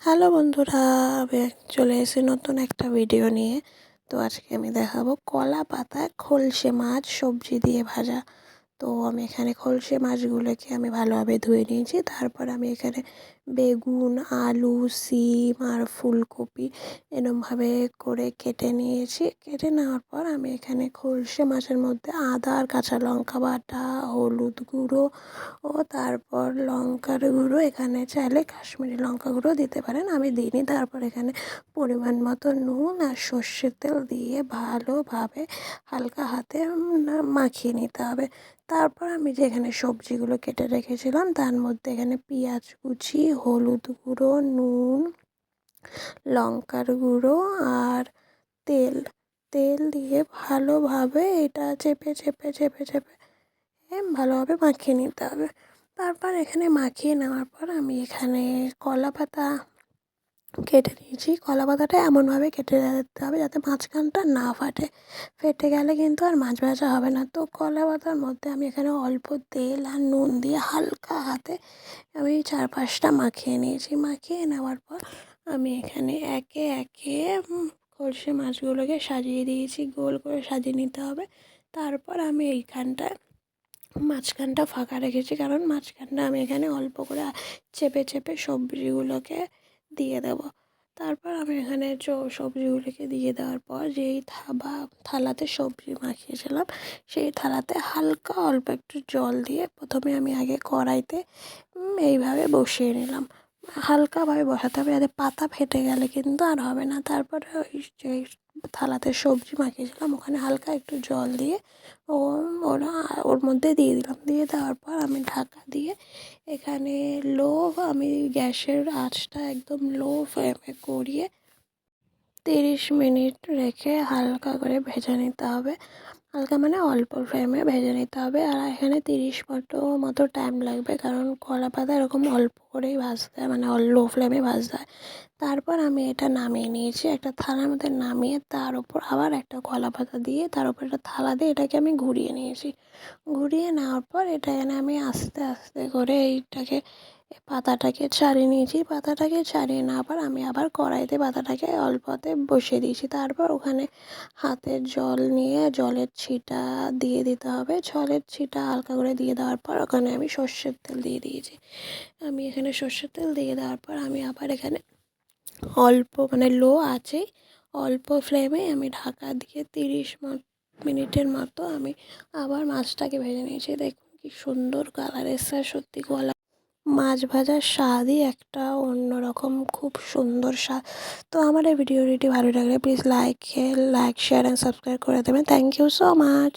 Hello বন্ধুরা, আমি চলে এসেছি নতুন একটা ভিডিও নিয়ে। তো আজকে আমি দেখাবো কলা পাতায় খোলসে মাছ, সবজি দিয়ে ভাজা। তো আমি এখানে খলসে মাছগুলোকে আমি ভালোভাবে ধুয়ে নিয়েছি। তারপর আমি এখানে বেগুন, আলু, সিম আর ফুলকপি এরমভাবে করে কেটে নিয়েছি। কেটে নেওয়ার পর আমি এখানে খলসে মাছের মধ্যে আদা আর কাঁচা লঙ্কা বাটা, হলুদ গুঁড়ো ও তারপর লঙ্কার গুঁড়ো, এখানে চাইলে কাশ্মীরি লঙ্কা গুঁড়ো দিতে পারেন, আমি দিইনি। তারপর এখানে পরিমাণ মতো নুন আর সর্ষের তেল দিয়ে ভালোভাবে হালকা হাতে মাখিয়ে নিতে হবে। তারপর আমি যেখানে সবজিগুলো কেটে রেখেছিলাম, তার মধ্যে এখানে পেঁয়াজ কুচি, হলুদ গুঁড়ো, নুন, লঙ্কার গুঁড়ো আর তেল। তেল দিয়ে ভালোভাবে এটা চেপে চেপে চেপে চেপে ভালোভাবে মাখিয়ে নিতে হবে। তারপর এখানে মাখিয়ে নেওয়ার পর আমি এখানে কলা পাতা কেটে নিয়েছি। কলা পাতাটা এমনভাবে কেটে দিতে হবে যাতে মাঝখানটা না ফাটে। ফেটে গেলে কিন্তু আর মাছ ভাজা হবে না। তো কলা পাতার মধ্যে আমি এখানে অল্প তেল আর নুন দিয়ে হালকা হাতে আমি চার পাঁচটা মাখিয়ে নিয়েছি। মাখিয়ে নেওয়ার পর আমি এখানে একে একে কলসে মাছগুলোকে সাজিয়ে দিয়েছি। গোল করে সাজিয়ে নিতে হবে। তারপর আমি এইখানটায় মাঝখানটা ফাঁকা রেখেছি। কারণ মাঝখানটা আমি এখানে অল্প করে চেপে চেপে সবজিগুলোকে দিয়ে দেবো। তারপর আমি এখানে সবজিগুলোকে দিয়ে দেওয়ার পর যেই থাবা, থালাতে সবজি মাখিয়েছিলাম, সেই থালাতে হালকা অল্প একটু জল দিয়ে প্রথমে আমি আগে কড়াইতে এইভাবে বসিয়ে নিলাম। হালকাভাবে বসাতে হবে যাতে পাতা ফেটে গেলে কিন্তু আর হবে না। তারপরে ওই যে থালাতে সবজি মাখিয়েছিলাম। ওখানে হালকা একটু জল দিয়ে ও ওরা ওর মধ্যে দিয়ে দিলাম। দিয়ে দেওয়ার পর আমি ঢাকা দিয়ে এখানে লো আমি গ্যাসের আঁচটা একদম লো ফ্লেমে করিয়ে তিরিশ মিনিট রেখে হালকা করে ভেজে নিতে হবে। হালকা মানে অল্প ফ্লেমে ভেজে নিতে হবে। আর এখানে তিরিশ মতো মতো টাইম লাগবে, কারণ কলা পাতা এরকম অল্প করেই ভাজতে হয় মানে লো ফ্লেমে ভাজতে হয়। তারপর আমি এটা নামিয়ে নিয়েছি, একটা থালার মধ্যে নামিয়ে তার উপর আবার একটা কলা পাতা দিয়ে তার উপর একটা থালা দিয়ে এটাকে আমি ঘুরিয়ে নিয়েছি। ঘুরিয়ে নেওয়ার পর এটা এনে আমি আস্তে আস্তে করে এইটাকে পাতাটাকে ছাড়িয়ে নিয়েছি। পাতাটাকে ছাড়িয়ে নেওয়ার পর আমি আবার কড়াইতে পাতাটাকে অল্পতে বসিয়ে দিয়েছি। তারপর ওখানে হাতের জল নিয়ে জলের ছিটা দিয়ে দিতে হবে। জলের ছিটা হালকা করে দিয়ে দেওয়ার পর ওখানে আমি সর্ষের তেল দিয়ে দিয়েছি। আমি এখানে সর্ষের তেল দিয়ে দেওয়ার পর আমি আবার এখানে অল্প মানে লো আছে অল্প ফ্লেমে আমি ঢাকা দিয়ে তিরিশ মিনিটের মতো আমি আবার মাছটাকে ভেজে নিয়েছি। দেখুন কি সুন্দর কালার এসছে সত্যি গলা মাছ ভাজার স্বাদই একটা অন্য রকম খুব সুন্দর স্বাদ। তো আমার এই ভিডিওটি ভালো লাগলে please like like share and subscribe করে দেবেন। Thank you so much